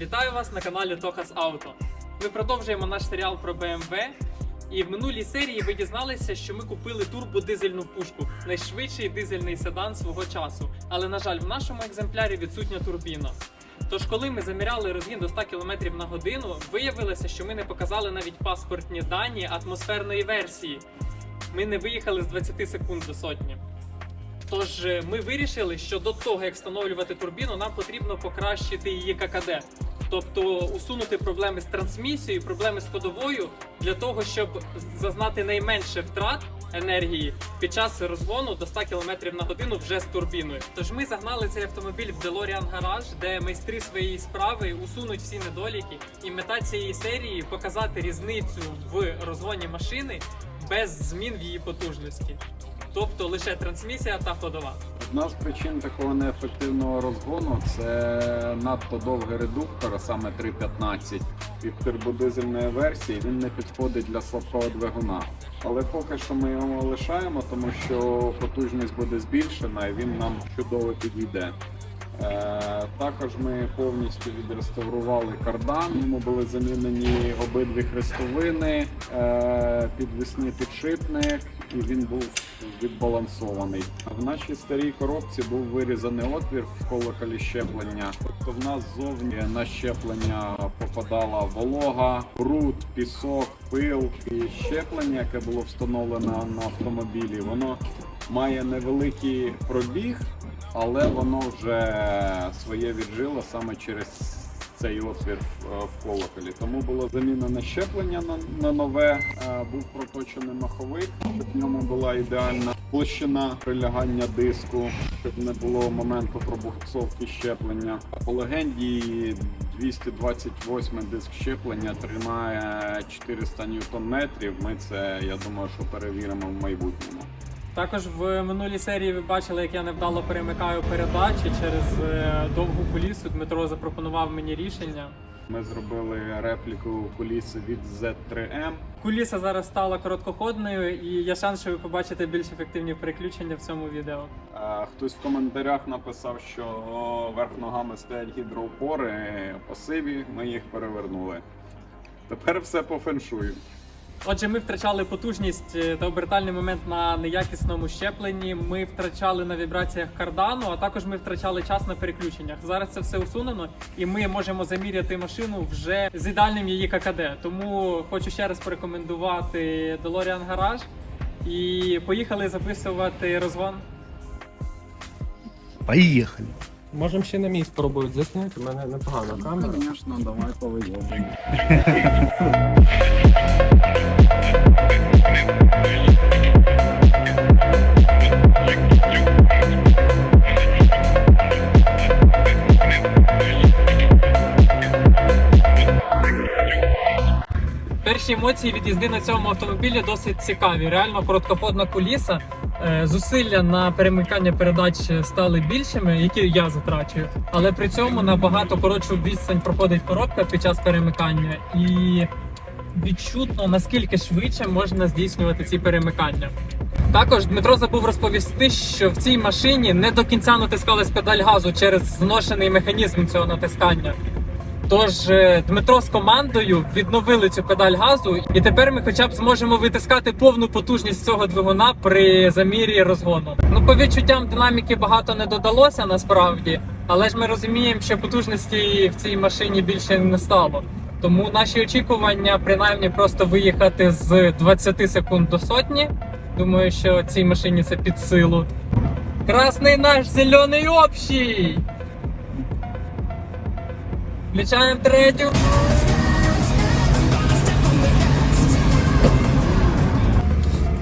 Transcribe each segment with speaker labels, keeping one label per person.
Speaker 1: Вітаю вас на каналі Тохас Ауто. Ми продовжуємо наш серіал про BMW. І в минулій серії ви дізналися, що ми купили турбодизельну пушку, найшвидший дизельний седан свого часу. Але, на жаль, в нашому екземплярі відсутня турбіна. Тож, коли ми заміряли розгін до 100 км на годину, виявилося, що ми не показали навіть паспортні дані атмосферної версії. Ми не виїхали з 20 секунд до сотні. Тож е, ми вирішили, що до того, як встановлювати турбіну, нам потрібно покращити її ККД. Тобто усунути проблеми з трансмісією, проблеми з ходовою для того, щоб зазнати найменше втрат енергії під час розгону до 100 км на годину вже з турбіною. Тож ми загнали цей автомобіль в DeLorean гараж, де майстри своєї справи усунуть всі недоліки. І мета цієї серії показати різницю в розгоні машини без змін в її потужності. Тобто лише трансмісія та ходова.
Speaker 2: Одна з причин такого неефективного розгону це надто довгий редуктор, саме 3.15 від турбодизельної версії. Він не підходить для слабкого двигуна. Але поки що ми його лишаємо, тому що потужність буде збільшена і він нам чудово підійде. Е, також ми повністю відреставрували кардан. Йому були замінені обидві хрестовини, е, підвісний підшипник, і він був відбалансований. В нашій старій коробці був вирізаний отвір в колоколі щеплення. Тобто в нас ззовні на щеплення попадала волога, бруд, пісок, пил і щеплення, яке було встановлено на автомобілі. Воно має невеликий пробіг, але воно вже своє віджило саме через цей отвір в, в колоколі. Тому було замінено щеплення на, нове, е, був проточений маховик, щоб в ньому була ідеальна площина прилягання диску, щоб не було моменту пробуксовки щеплення. По легенді 228 диск щеплення тримає 400 ньютон-метрів. Ми це, я думаю, що перевіримо в майбутньому.
Speaker 1: Також в минулій серії ви бачили, як я невдало перемикаю передачі через е, довгу кулісу. Дмитро запропонував мені рішення.
Speaker 2: Ми зробили репліку куліси від Z3M.
Speaker 1: Куліса зараз стала короткоходною, і є шанс, що ви побачите більш ефективні переключення в цьому відео.
Speaker 2: Е, Хтось в коментарях написав, що верх ногами стоять гідроупори пасиві, ми їх перевернули. Тепер все по феншую.
Speaker 1: Отже, ми втрачали потужність е, та обертальний момент на неякісному щепленні. Ми втрачали на вібраціях кардану, а також ми втрачали час на переключеннях. Зараз це все усунено, і ми можемо заміряти машину вже з ідеальним її ККД. Тому хочу ще раз порекомендувати DeLorean Garage. І поїхали записувати розгон.
Speaker 3: Поїхали.
Speaker 4: Можемо ще на мій спробувати засняти, у мене непогана камера.
Speaker 2: Звісно, давай поведемо.
Speaker 1: Перші емоції від їзди на цьому автомобілі досить цікаві. Реально короткоходна куліса. Е, Зусилля на перемикання передач стали більшими, які я затрачую, але при цьому набагато коротшу відстань проходить коробка під час перемикання, і відчутно наскільки швидше можна здійснювати ці перемикання. Також Дмитро забув розповісти, що в цій машині не до кінця натискалась педаль газу через зношений механізм цього натискання. Тож е, Дмитро з командою відновили цю педаль газу, і тепер ми хоча б зможемо витискати повну потужність цього двигуна при замірі розгону. Ну, по відчуттям динаміки багато не додалося насправді, але ж ми розуміємо, що потужності в цій машині більше не стало. Тому наші очікування принаймні просто виїхати з 20 секунд до сотні. Думаю, що цій машині це під силу. Красний наш зелений общий! Включаємо третю.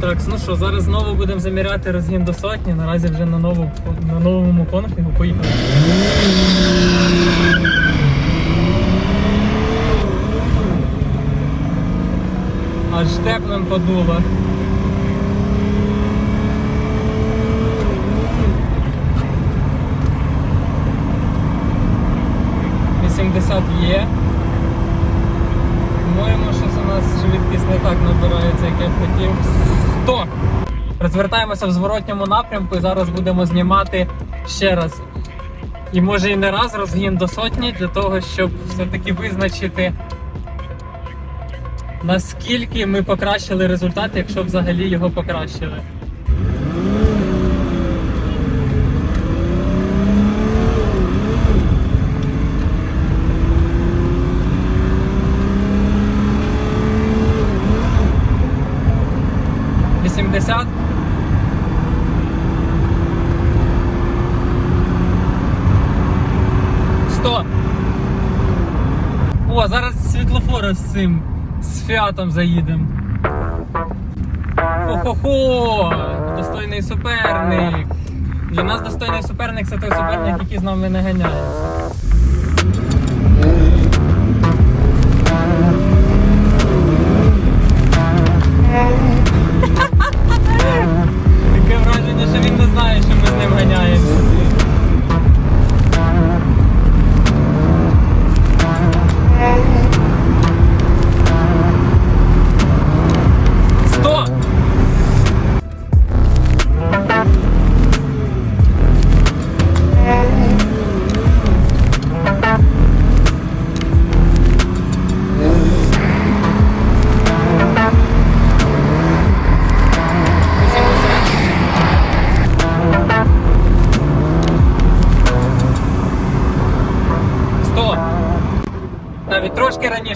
Speaker 1: Так, ну що, зараз знову будемо заміряти розгін до сотні. Наразі вже на, нову, на новому конфігу поїхали. Аж теплим подуло. Вісімдесят є. По-моєму, щось у нас швидкість не так набирається, як я хотів. 100! Розвертаємося в зворотньому напрямку і зараз будемо знімати ще раз І може і не раз розгін до сотні для того, щоб все-таки визначити, наскільки ми покращили результат, якщо взагалі його покращили. Сто. О, зараз світлофора з цим з фіатом заїдемо. Хо-хо-хо! Достойний суперник. Для нас достойний суперник це той суперник, який з нами не ганяється. Таке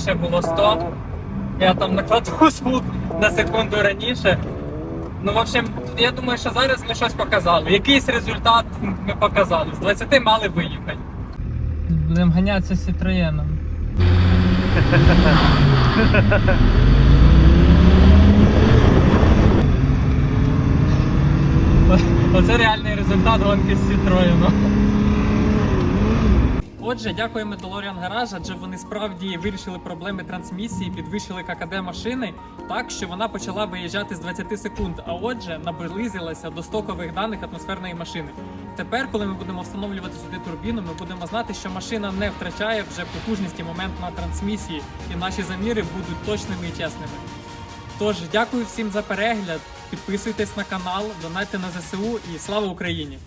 Speaker 1: раніше було 100. Я там накладу звук на секунду раніше. Ну, в общем, я думаю, що зараз ми щось показали. Якийсь результат ми показали. З 20 мали виїхати. Будемо ганятися з Citroёном. Оце реальний результат гонки з Citroёном. Отже, дякуємо DeLorean Garage, адже вони справді вирішили проблеми трансмісії, підвищили ККД машини так, що вона почала виїжджати з 20 секунд, а отже, наблизилася до стокових даних атмосферної машини. Тепер, коли ми будемо встановлювати сюди турбіну, ми будемо знати, що машина не втрачає вже потужності момент на трансмісії, і наші заміри будуть точними і чесними. Тож, дякую всім за перегляд. Підписуйтесь на канал, донайте на ЗСУ і слава Україні!